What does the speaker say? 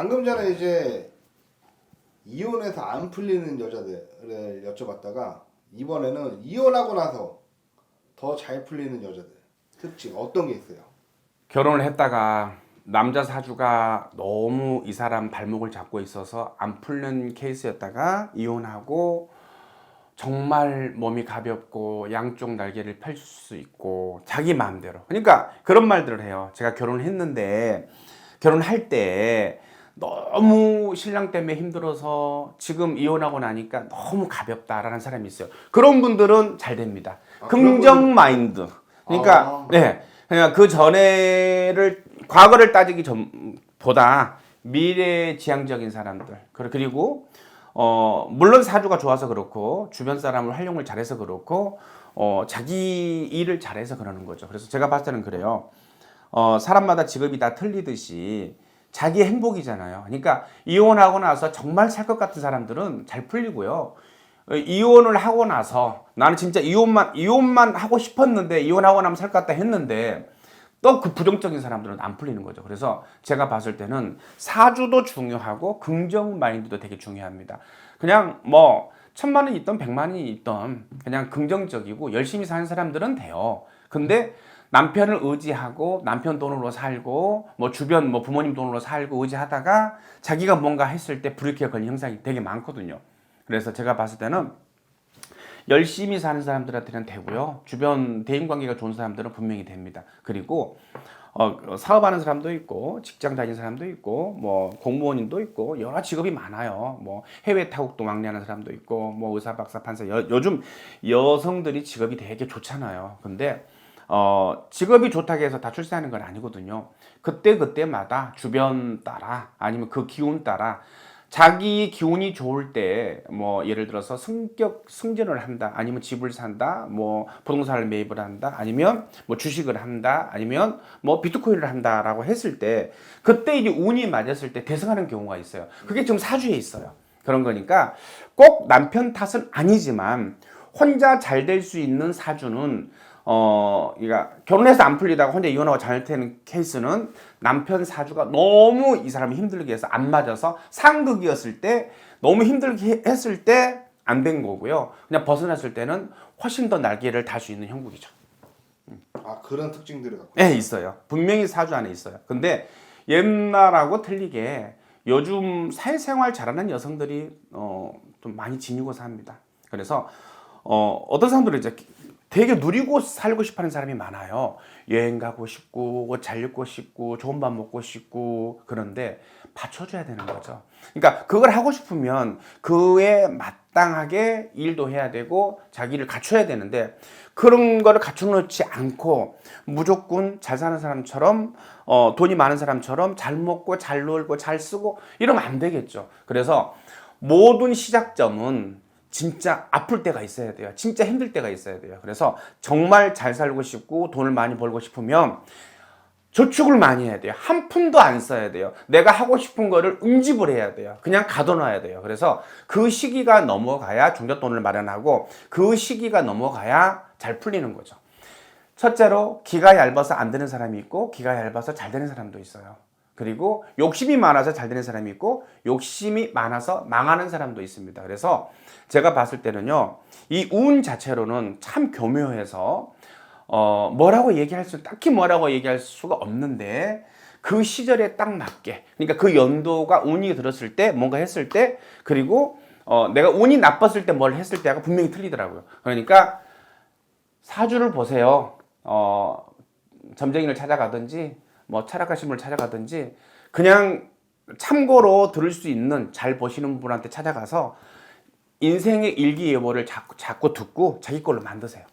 방금 전에 이제 이혼해서 안 풀리는 여자들을 여쭤봤다가 이번에는 이혼하고 나서 더 잘 풀리는 여자들. 특징 어떤 게 있어요? 결혼을 했다가 남자 사주가 너무 이 사람 발목을 잡고 있어서 안 풀는 케이스였다가 이혼하고 정말 몸이 가볍고 양쪽 날개를 펼칠 수 있고 자기 마음대로. 그러니까 그런 말들을 해요. 제가 결혼을 했는데 결혼할 때 너무 신랑 때문에 힘들어서 지금 이혼하고 나니까 너무 가볍다라는 사람이 있어요 그런 분들은 잘 됩니다 아, 긍정 마인드 그러니까 아. 네 그러니까 그 전에를 과거를 따지기 전보다 미래 지향적인 사람들 그리- 그리고 어 물론 사주가 좋아서 그렇고 주변 사람을 활용을 잘해서 그렇고 어 자기 일을 잘해서 그러는 거죠. 그래서 제가 봤을 때는 그래요. 어 사람마다 직업이 다 틀리듯이 자기 행복이잖아요. 그러니까 이혼하고 나서 정말 살 것 같은 사람들은 잘 풀리고요. 어, 이혼을 하고 나서 나는 진짜 이혼만 이혼만 하고 싶었는데 이혼하고 나면 살 것 같다 했는데 또 그 부정적인 사람들은 안 풀리는 거죠. 그래서 제가 봤을 때는 사주도 중요하고 긍정 마인드도 되게 중요합니다. 그냥 뭐 천만 원이 있던 백만 원이 있던 그냥 긍정적이고 열심히 사는 사람들은 돼요. 근데 남편을 의지하고 남편 돈으로 살고 뭐 주변 뭐 부모님 돈으로 살고 의지하다가 자기가 뭔가 했을 때 불이익에 걸린 형상이 되게 많거든요. 그래서 제가 봤을 때는 열심히 사는 사람들한테는 되고요. 주변 대인 관계가 좋은 사람들은 분명히 됩니다. 그리고 어, 사업하는 사람도 있고 직장 다니는 사람도 있고 뭐 공무원인도 있고 여러 직업이 많아요. 뭐 해외 타국도 왕래하는 사람도 있고 뭐 의사, 박사, 판사 여, 요즘 여성들이 직업이 되게 좋잖아요. 근데 어, 직업이 좋다고 해서 다 출세하는 건 아니거든요. 그때 그때마다 주변 따라 아니면 그 기운 따라 자기 기운이 좋을 때 뭐 예를 들어서 승격 승진을 한다 아니면 집을 산다 뭐 부동산을 매입을 한다 아니면 뭐 주식을 한다 아니면 뭐 비트코인을 한다라고 했을 때 그때 이제 운이 맞았을 때 대승하는 경우가 있어요 그게 지금 사주에 있어요 그런 거니까 꼭 남편 탓은 아니지만 혼자 잘 될 수 있는 사주는 어, 그러니까 결혼해서 안 풀리다가 혼자 이혼하고 잘 되는 케이스는 남편 사주가 너무 이 사람이 힘들게 해서 안 맞아서 상극이었을 때 너무 힘들게 했을 때 안 된 거고요. 그냥 벗어났을 때는 훨씬 더 날개를 달 수 있는 형국이죠. 아 그런 특징들을 갖고 네, 있어요. 분명히 사주 안에 있어요. 근데 옛날하고 틀리게 요즘 사회생활 잘하는 여성들이 어, 좀 많이 지니고 삽니다. 그래서 어, 어떤 사람들은 이제 되게 누리고 살고 싶어 하는 사람이 많아요. 여행 가고 싶고, 옷잘 입고 싶고, 좋은 밥 먹고 싶고, 그런데 받쳐줘야 되는 거죠. 그러니까 그걸 하고 싶으면 그에 마땅하게 일도 해야 되고, 자기를 갖춰야 되는데, 그런 거를 갖춰놓지 않고, 무조건 잘 사는 사람처럼, 어, 돈이 많은 사람처럼 잘 먹고, 잘 놀고, 잘 쓰고, 이러면 안 되겠죠. 그래서 모든 시작점은 진짜 아플 때가 있어야 돼요. 진짜 힘들 때가 있어야 돼요. 그래서 정말 잘 살고 싶고 돈을 많이 벌고 싶으면 저축을 많이 해야 돼요. 한 푼도 안 써야 돼요. 내가 하고 싶은 거를 응집을 해야 돼요. 그냥 가둬놔야 돼요. 그래서 그 시기가 넘어가야 종잣돈을 마련하고 그 시기가 넘어가야 잘 풀리는 거죠. 첫째로 기가 얇아서 안 되는 사람이 있고 기가 얇아서 잘 되는 사람도 있어요. 그리고 욕심이 많아서 잘 되는 사람이 있고 욕심이 많아서 망하는 사람도 있습니다. 그래서 제가 봤을 때는요, 이 운 자체로는 참 교묘해서 어, 뭐라고 얘기할 수, 딱히 뭐라고 얘기할 수가 없는데 그 시절에 딱 맞게, 그러니까 그 연도가 운이 들었을 때, 뭔가 했을 때, 그리고 어, 내가 운이 나빴을 때 뭘 했을 때가 분명히 틀리더라고요. 그러니까 사주를 보세요. 어, 점쟁이를 찾아가든지 뭐 철학가 신문을 찾아가든지 그냥 참고로 들을 수 있는 잘 보시는 분한테 찾아가서 인생의 일기예보를 자꾸, 자꾸 듣고 자기 걸로 만드세요.